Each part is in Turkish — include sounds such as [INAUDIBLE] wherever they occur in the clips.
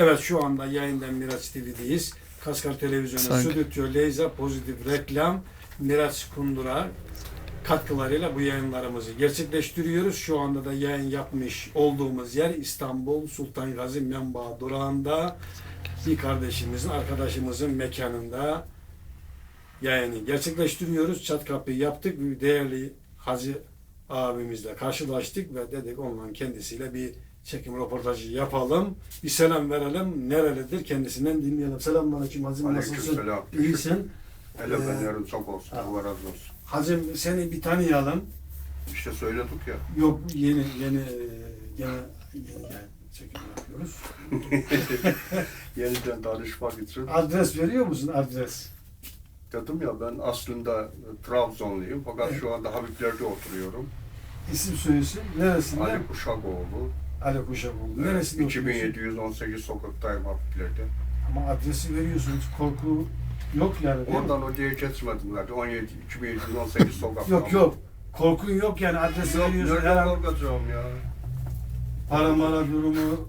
Evet şu anda yayından Miraç TV'deyiz. Kaskar Televizyonu Sanki. Stüdyo Leyza Pozitif Reklam Miraç Kundura katkılarıyla bu yayınlarımızı gerçekleştiriyoruz. Şu anda da yayın yapmış olduğumuz yer İstanbul Sultan Gazi Menba durağında bir kardeşimizin, arkadaşımızın mekanında yayını gerçekleştiriyoruz. Çat kapıyı yaptık. Değerli Hacı abimizle karşılaştık ve dedik onunla kendisiyle bir çekim röportajı yapalım. Bir selam verelim. Nerelidir kendisinden dinleyelim. Selamünaleyküm Hacım nasılsın? Aleykümselam. İyisin. [LAUGHS] Hele Ee, yarın çok olsun. Allah razı olsun. Hacım seni bir tanıyalım. İşte söyledik ya. Yok yeni yeni e, gene yeni yani çekim yapıyoruz. [LAUGHS] Yeniden tanışmak için. Adres veriyor musun adres? Dedim ya ben aslında Trabzonluyum fakat şu anda Habiblerde oturuyorum. İsim söylesin. Neresinde? Ali Ali, Kuşakoğlu. Kuşakoğlu. Evet, Neresinde oturuyorsun? 2718 sokaktayım Habiblerde. Ama adresi veriyorsun. Hiç korku yok yani? Oradan oraya geçmedim zaten. 17, 2718 sokak. Yok yok. Korkun yok yani adresi Yok, veriyorsun. nereden Her an korkacağım ya? para mara durumu.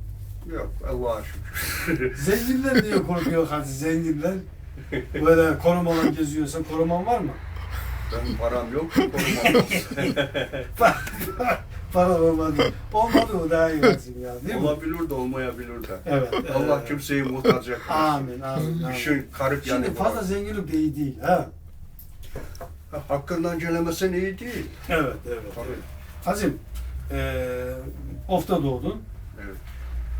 Yok, Allah'a şükür. [LAUGHS] Zenginler diye korkuyor hacı zenginler. Böyle korumalar geziyorsa koruman var mı? Benim param yok, [LAUGHS] para olmadı. Olmadı o daha iyi lazım ya değil mi? Olabilir de olmayabilir de. Evet. Allah e, kimseyi muhtaç etmesin. Amin amin. amin. İşin karıp Şimdi yanı fazla var. zenginlik de iyi değil ha. Hakkından gelemesen iyi değil. Evet evet. Tabii. Hacım, eee Of'ta doğdun. Evet.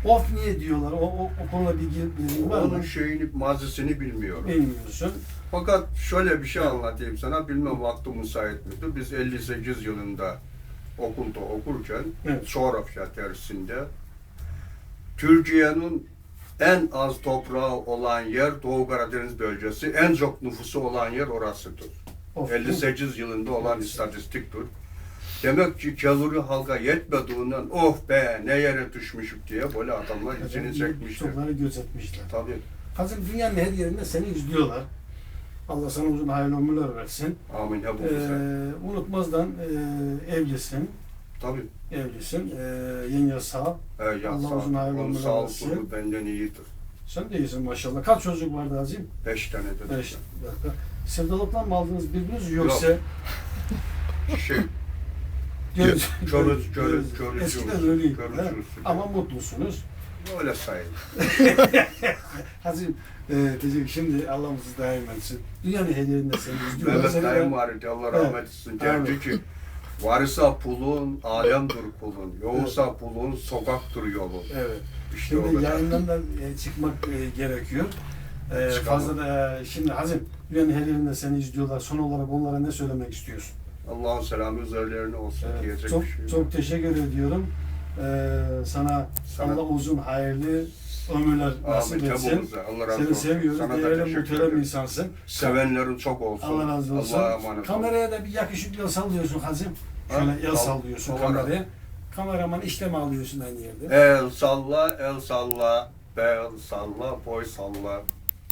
Of niye diyorlar? O, o, o konuda bilgi, bilgin var Onun mı? şeyini, mazisini bilmiyorum. Bilmiyorsun. Fakat şöyle bir şey anlatayım sana. Bilmem vakti müsait miydi? Biz 58 yılında okulda okurken Evet. coğrafya dersinde Türkiye'nin en az toprağı olan yer Doğu Karadeniz bölgesi. En çok nüfusu olan yer orasıdır. Of, 58 yılında olan istatistiktir. Demek ki keluri halka yetmediğinden oh be ne yere düşmüşük diye böyle adamlar izini çekmişler. Çokları gözetmişler. Tabii. Hacım dünyanın her yerinde seni izliyorlar. Allah sana uzun hayırlı ömürler versin. Amin ya güzel. unutmazdan eee, evlisin. Tabii. Evlisin. Eee yenge sağ. He, ya Allah sağ, uzun hayırlı ömürler sağ versin. olsun benden iyidir. Sen de iyisin maşallah. Kaç çocuk vardı Hacım? Beş tane de. Beş. Dakika. Sevdalıktan mı aldınız birbirinizi yoksa? [LAUGHS] Şey, Göz, Körüz, körüz, körüz. Eskiden öyleydi. Ha? Ama mutlusunuz. öyle sayılır. [LAUGHS] Hacım, e, teşekkür. Şimdi Allah'ımızı daim etsin. Dünyanın her yerinde seni [LAUGHS] izliyorlar. Mehmet dayım vardı Allah rahmet etsin. Derdi ki varsa pulun, alemdir kulun. Yoksa pulun, sokaktır yolun. Evet. İşte o Şimdi kadar. yayından da e, çıkmak e, gerekiyor. E, Çıkalım. fazla da e, şimdi Hazim, dünyanın her yerinde seni izliyorlar. Son olarak onlara ne söylemek istiyorsun? Allah'ın selamı üzerlerine olsun Evet, diyecek çok bir şey yok. çok teşekkür ediyorum. E, sana, Sana- Allah uzun hayırlı ömürler nasip etsin. Allah razı Seni olsun. seviyoruz. Sana Değerli muhterem insansın. Sevenlerin çok olsun. Allah razı olsun. Allah'a emanet. Kameraya da bir yakışıklı sallıyorsun Hazim. Şöyle Ha? el Sal- sallıyorsun Allah kameraya. Kameraman işlemi alıyorsun aynı yerde. El salla, el salla, bel salla, boy salla.